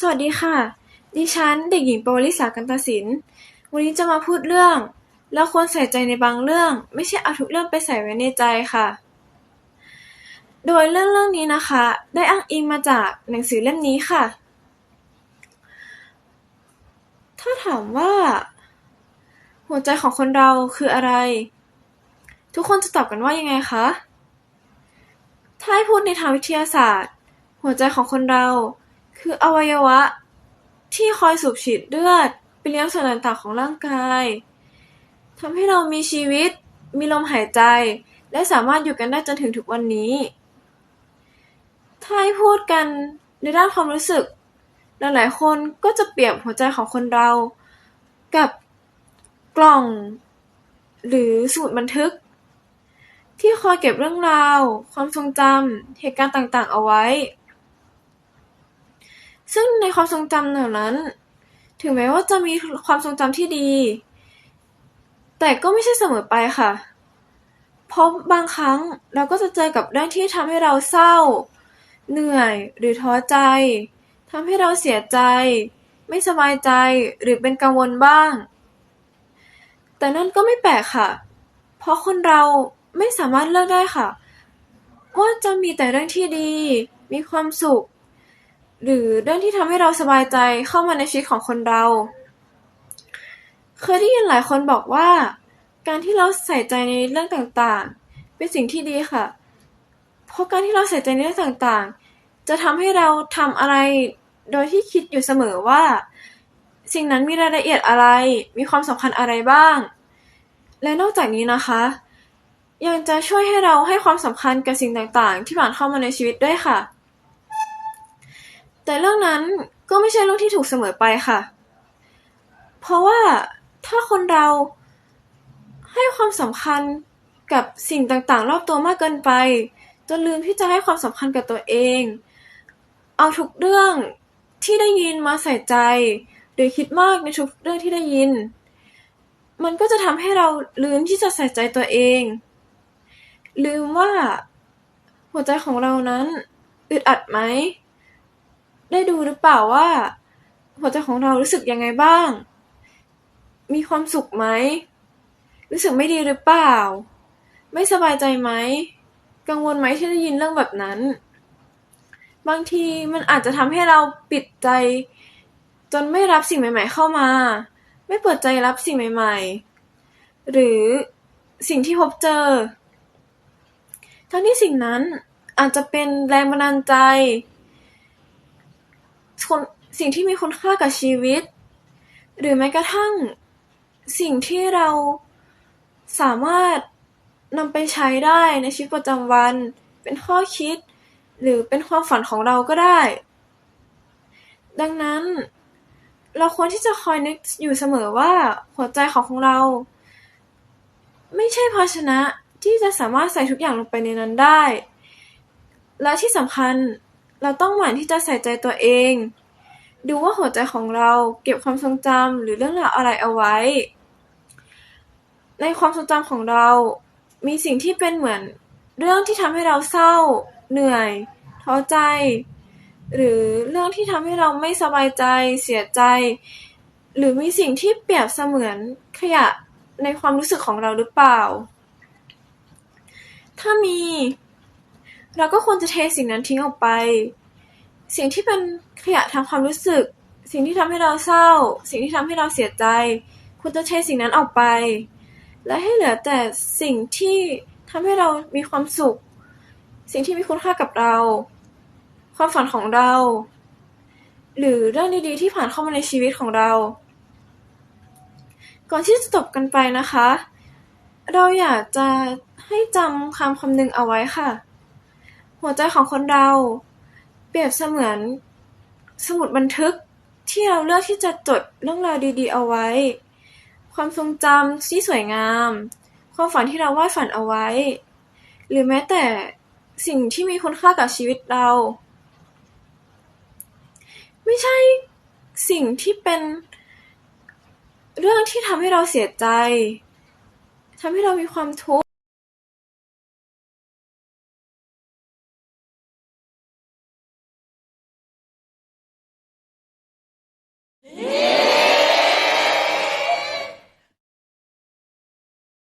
สวัสดีค่ะ ดิฉันเด็กหญิงปวริษากันตศิลป์วันนี้จะมาพูดเรื่อง เราควรใส่ใจในบางเรื่อง ไม่ใช่เอาทุกเรื่องไปใส่ไว้ในใจค่ะ โดยเรื่องเรื่องนี้นะคะ ได้อ้างอิงมาจากหนังสือเล่มนี้ค่ะ ถ้าถามว่า หัวใจของคนเราคืออะไร ทุกคนจะตอบกันว่ายังไงคะ ถ้าให้พูดในทางวิทยาศาสตร์ หัวใจของคนเรา คืออวัยวะที่คอยสูบฉีดเลือดไปเลี้ยงส่วนต่าง ๆ ของร่างกายทำให้เรามีชีวิต มีลมหายใจ และสามารถอยู่กันได้จนถึงทุกวันนี้ ถ้าให้พูดกันในด้านความรู้สึก หลายๆคนก็จะเปรียบหัวใจของคนเรา กับกล่อง หรือสมุดบันทึก ที่คอยเก็บเรื่องราว ความทรงจำเหตุการณ์ต่าง ๆ เอาไว้ ซึ่งในความทรงจำเหล่านั้น ถึงแม้ว่าจะมีความทรงจำที่ดี แต่ก็ไม่ใช่เสมอไปค่ะ เพราะบางครั้งเราก็จะเจอกับเรื่องที่ทำให้เราเศร้า เหนื่อยหรือท้อใจทำให้เราเสียใจ ไม่สบายใจหรือเป็นกังวลบ้าง แต่นั่นก็ไม่แปลกค่ะ เพราะคนเราไม่สามารถเลือกได้ค่ะ ว่าจะมีแต่เรื่องที่ดี มีความสุข หรือเรื่องที่ทำให้เราสบายใจเข้ามาในชีวิตของคนเรา เคยได้ยินหลายคนบอกว่า การที่เราใส่ใจในเรื่องต่างๆ เป็นสิ่งที่ดีค่ะ เพราะการที่เราใส่ใจในเรื่องต่างๆ จะทำให้เราทำอะไรโดยที่คิดอยู่เสมอว่า สิ่งนั้นมีรายละเอียดอะไร มีความสำคัญอะไรบ้าง และนอกจากนี้นะคะ ยังจะช่วยให้เราให้ความสำคัญกับสิ่งต่างๆ ที่ผ่านเข้ามาในชีวิตด้วยค่ะ แต่เรื่องนั้นก็ไม่ใช่เรื่องที่ถูกเสมอไปค่ะ เพราะว่าถ้าคนเราให้ความสำคัญกับสิ่งต่างๆ รอบตัวมากเกินไปจนลืมที่จะให้ความสำคัญกับตัวเอง เอาทุกเรื่องที่ได้ยินมาใส่ใจหรือคิดมากในทุกเรื่องที่ได้ยิน มันก็จะทำให้เราลืมที่จะใส่ใจตัวเอง ลืมว่าหัวใจของเรานั้นอึดอัดไหม ได้ดูหรือเปล่าว่า หัวใจของเรารู้สึกยังไงบ้าง มีความสุขไหม รู้สึกไม่ดีหรือเปล่า ไม่สบายใจไหม กังวลไหมที่ได้ยินเรื่องแบบนั้น บางทีมันอาจจะทำให้เราปิดใจ จนไม่รับสิ่งใหม่ ๆ เข้ามา ไม่เปิดใจรับสิ่งใหม่ ๆ หรือสิ่งที่พบเจอ ทั้งที่สิ่งนั้นอาจจะเป็นแรงบันดาลใจ สิ่งที่มีคุณค่ากับชีวิต หรือแม้กระทั่งสิ่งที่เราสามารถนำไปใช้ได้ในชีวิตประจำวัน เป็นข้อคิด หรือเป็นความฝันของเราก็ได้ ดังนั้น เราควรที่จะคอยนึกอยู่เสมอว่าหัวใจของเรา ไม่ใช่ภาชนะที่จะสามารถใส่ทุกอย่างลงไปในนั้นได้ และที่สำคัญ เราต้องหมั่นที่จะใส่ใจตัวเอง ดูว่าหัวใจของเราเก็บความทรงจำหรือเรื่องราวอะไรเอาไว้ ในความทรงจำของเรา มีสิ่งที่เป็นเหมือนเรื่องที่ทำให้เราเศร้า เหนื่อยท้อใจ หรือเรื่องที่ทำให้เราไม่สบายใจ เสียใจ หรือมีสิ่งที่เปรียบเสมือนขยะในความรู้สึกของเราหรือเปล่า ถ้ามี เราก็ควรจะเทสิ่งนั้นทิ้งออกไป สิ่งที่เป็นขยะทางความรู้สึก สิ่งที่ทำให้เราเศร้า สิ่งที่ทำให้เราเสียใจ ควรจะเทสิ่งนั้นออกไป และให้เหลือแต่สิ่งที่ทำให้เรามีความสุข สิ่งที่มีคุณค่ากับเรา ความฝันของเรา หรือเรื่องดีๆที่ผ่านเข้ามาในชีวิตของเรา ก่อนที่จะจบกันไปนะคะ เราอยากจะให้จำคำคำหนึ่งเอาไว้ค่ะ หัวใจของคนเรา เปรียบเสมือนสมุดบันทึกที่เราเลือกที่จะจดเรื่องราวดี ๆ เอาไว้ ความทรงจำที่สวยงาม ความฝันที่เราวาดฝันเอาไว้ หรือแม้แต่สิ่งที่มีคุณค่ากับชีวิตเรา ไม่ใช่สิ่งที่เป็นเรื่องที่ทำให้เราเสียใจทำให้เรามีความทุกข์